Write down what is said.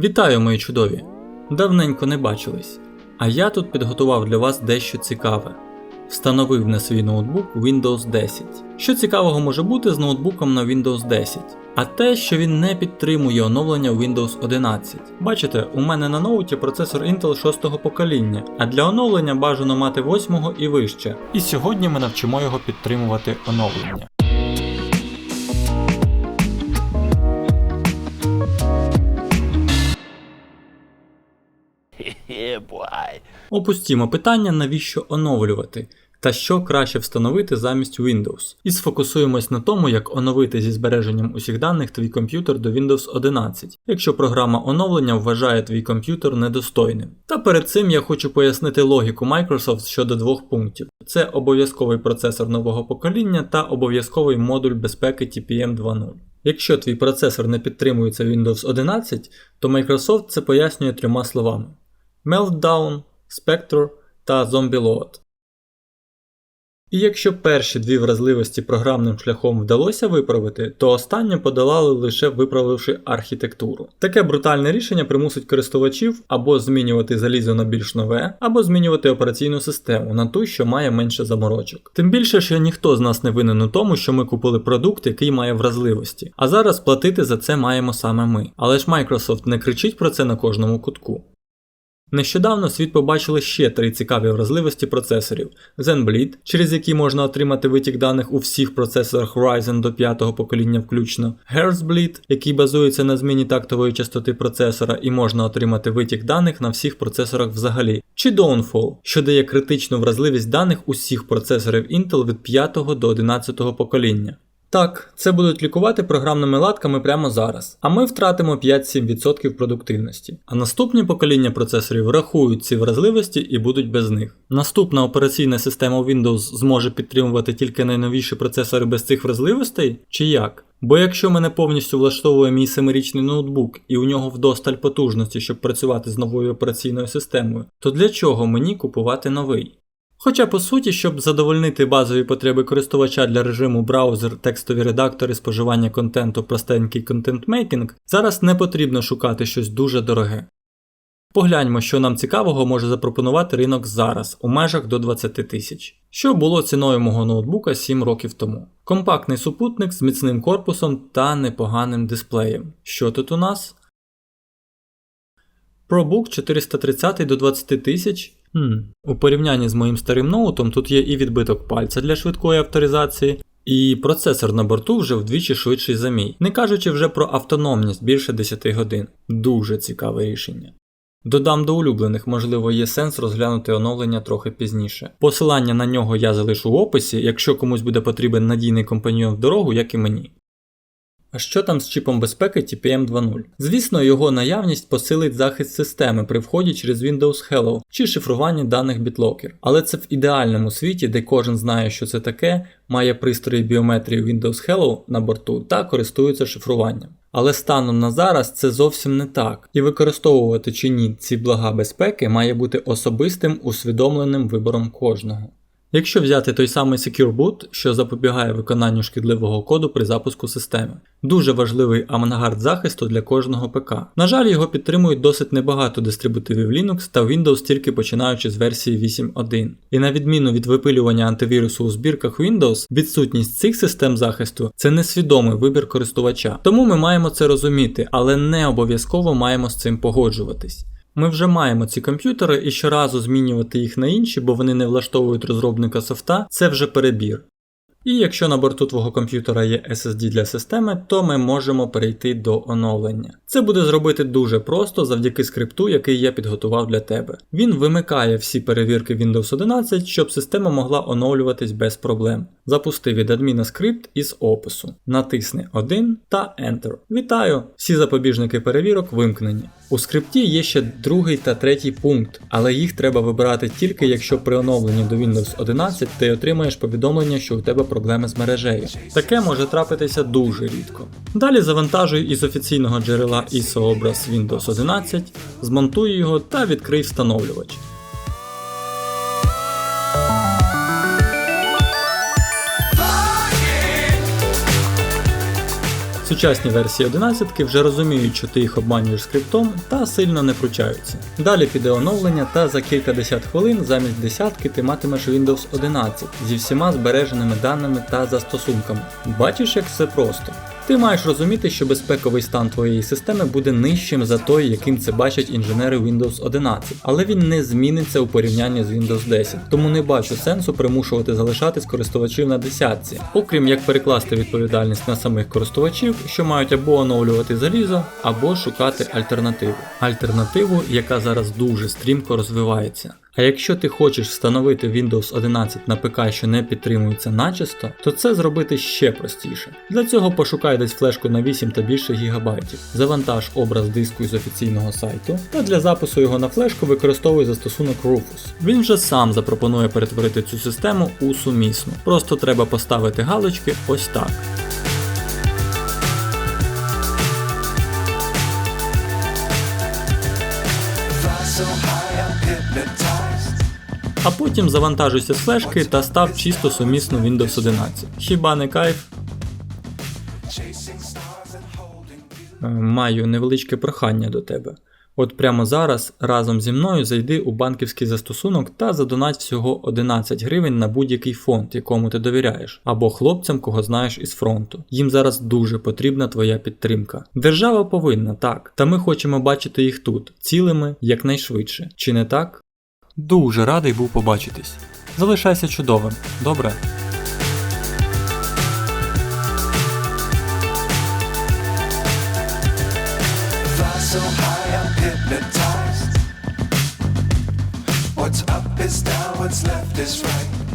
Вітаю, мої чудові! Давненько не бачились. А я тут підготував для вас дещо цікаве. Встановив на свій ноутбук Windows 10. Що цікавого може бути з ноутбуком на Windows 10? А те, що він не підтримує оновлення Windows 11. Бачите, у мене на ноуті процесор Intel 6 покоління, а для оновлення бажано мати 8 і вище. І сьогодні ми навчимо його підтримувати оновлення. Boy. Опустімо питання, навіщо оновлювати, та що краще встановити замість Windows. І сфокусуємось на тому, як оновити зі збереженням усіх даних твій комп'ютер до Windows 11, якщо програма оновлення вважає твій комп'ютер недостойним. Та перед цим я хочу пояснити логіку Microsoft щодо двох пунктів: це обов'язковий процесор нового покоління та обов'язковий модуль безпеки TPM 2.0. Якщо твій процесор не підтримується Windows 11, то Microsoft це пояснює трьома словами: Meltdown, Spectre та Zombie Load. І якщо перші дві вразливості програмним шляхом вдалося виправити, то останнє подолали лише виправивши архітектуру. Таке брутальне рішення примусить користувачів або змінювати залізо на більш нове, або змінювати операційну систему на ту, що має менше заморочок. Тим більше, що ніхто з нас не винен у тому, що ми купили продукт, який має вразливості. А зараз платити за це маємо саме ми. Але ж Microsoft не кричить про це на кожному кутку. Нещодавно світ побачили ще три цікаві вразливості процесорів: ZenBleed, через які можна отримати витік даних у всіх процесорах Ryzen до 5-го покоління включно, Herzbleed, який базується на зміні тактової частоти процесора і можна отримати витік даних на всіх процесорах взагалі, чи Downfall, що дає критичну вразливість даних усіх процесорів Intel від 5 до 11 покоління. Так, це будуть лікувати програмними латками прямо зараз, а ми втратимо 5-7% продуктивності. А наступні покоління процесорів врахують ці вразливості і будуть без них. Наступна операційна система Windows зможе підтримувати тільки найновіші процесори без цих вразливостей? Чи як? Бо якщо мене повністю влаштовує мій семирічний ноутбук і у нього вдосталь потужності, щоб працювати з новою операційною системою, то для чого мені купувати новий? Хоча по суті, щоб задовольнити базові потреби користувача для режиму браузер, текстові редактори, споживання контенту, простенький контентмейкінг, зараз не потрібно шукати щось дуже дороге. Погляньмо, що нам цікавого може запропонувати ринок зараз у межах до 20 тисяч, що було ціною мого ноутбука 7 років тому. Компактний супутник з міцним корпусом та непоганим дисплеєм. Що тут у нас? ProBook 430 до 20 тисяч. Хм. У порівнянні з моїм старим ноутом тут є і відбиток пальця для швидкої авторизації, і процесор на борту вже вдвічі швидший за мій, не кажучи вже про автономність більше 10 годин. Дуже цікаве рішення. Додам до улюблених, можливо, є сенс розглянути оновлення трохи пізніше. Посилання на нього я залишу в описі, якщо комусь буде потрібен надійний компаньйон в дорогу, як і мені. Що там з чіпом безпеки TPM 2.0? Звісно, його наявність посилить захист системи при вході через Windows Hello чи шифрування даних BitLocker. Але це в ідеальному світі, де кожен знає, що це таке, має пристрої біометрії Windows Hello на борту та користується шифруванням. Але станом на зараз це зовсім не так, і використовувати чи ні ці блага безпеки має бути особистим усвідомленим вибором кожного. Якщо взяти той самий Secure Boot, що запобігає виконанню шкідливого коду при запуску системи, дуже важливий авангард захисту для кожного ПК. На жаль, його підтримують досить небагато дистрибутивів Linux та Windows тільки починаючи з версії 8.1. І на відміну від випилювання антивірусу у збірках Windows, відсутність цих систем захисту це несвідомий вибір користувача. Тому ми маємо це розуміти, але не обов'язково маємо з цим погоджуватись. Ми вже маємо ці комп'ютери і щоразу змінювати їх на інші, бо вони не влаштовують розробника софта, це вже перебір. І якщо на борту твого комп'ютера є SSD для системи, то ми можемо перейти до оновлення. Це буде зробити дуже просто завдяки скрипту, який я підготував для тебе. Він вимикає всі перевірки Windows 11, щоб система могла оновлюватись без проблем. Запусти від адміна скрипт із опису. Натисни 1 та Enter. Вітаю! Всі запобіжники перевірок вимкнені. У скрипті є ще другий та третій пункт, але їх треба вибирати тільки якщо при оновленні до Windows 11 ти отримаєш повідомлення, що у тебе проблеми з мережею. Таке може трапитися дуже рідко. Далі завантажуй із офіційного джерела ISO образ Windows 11, змонтуй його та відкрий встановлювач. Сучасні версії 11 вже розуміють, що ти їх обманюєш скриптом та сильно не пручаються. Далі піде оновлення та за кілька десят хвилин замість десятки ти матимеш Windows 11 зі всіма збереженими даними та застосунками. Бачиш, як все просто. Ти маєш розуміти, що безпековий стан твоєї системи буде нижчим за той, яким це бачать інженери Windows 11, але він не зміниться у порівнянні з Windows 10, тому не бачу сенсу примушувати залишатись користувачів на десятці, окрім як перекласти відповідальність на самих користувачів, що мають або оновлювати залізо, або шукати альтернативу. Альтернативу, яка зараз дуже стрімко розвивається. А якщо ти хочеш встановити Windows 11 на ПК, що не підтримується начисто, то це зробити ще простіше. Для цього пошукай десь флешку на 8 та більше гігабайтів, завантаж образ диску із офіційного сайту, та для запису його на флешку використовуй застосунок Rufus. Він вже сам запропонує перетворити цю систему у сумісну. Просто треба поставити галочки ось так. So high, I'm hypnotized. А потім завантажуйся з флешки та став чисто сумісну Windows 11. Хіба не кайф? Е, Маю невеличке прохання до тебе. От прямо зараз разом зі мною зайди у банківський застосунок та задонать всього 11 гривень на будь-який фонд, якому ти довіряєш, або хлопцям, кого знаєш із фронту. Їм зараз дуже потрібна твоя підтримка. Держава повинна, так, та ми хочемо бачити їх тут, цілими якнайшвидше. Чи не так? Дуже радий був побачитись. Залишайся чудовим, добре? What's left is right.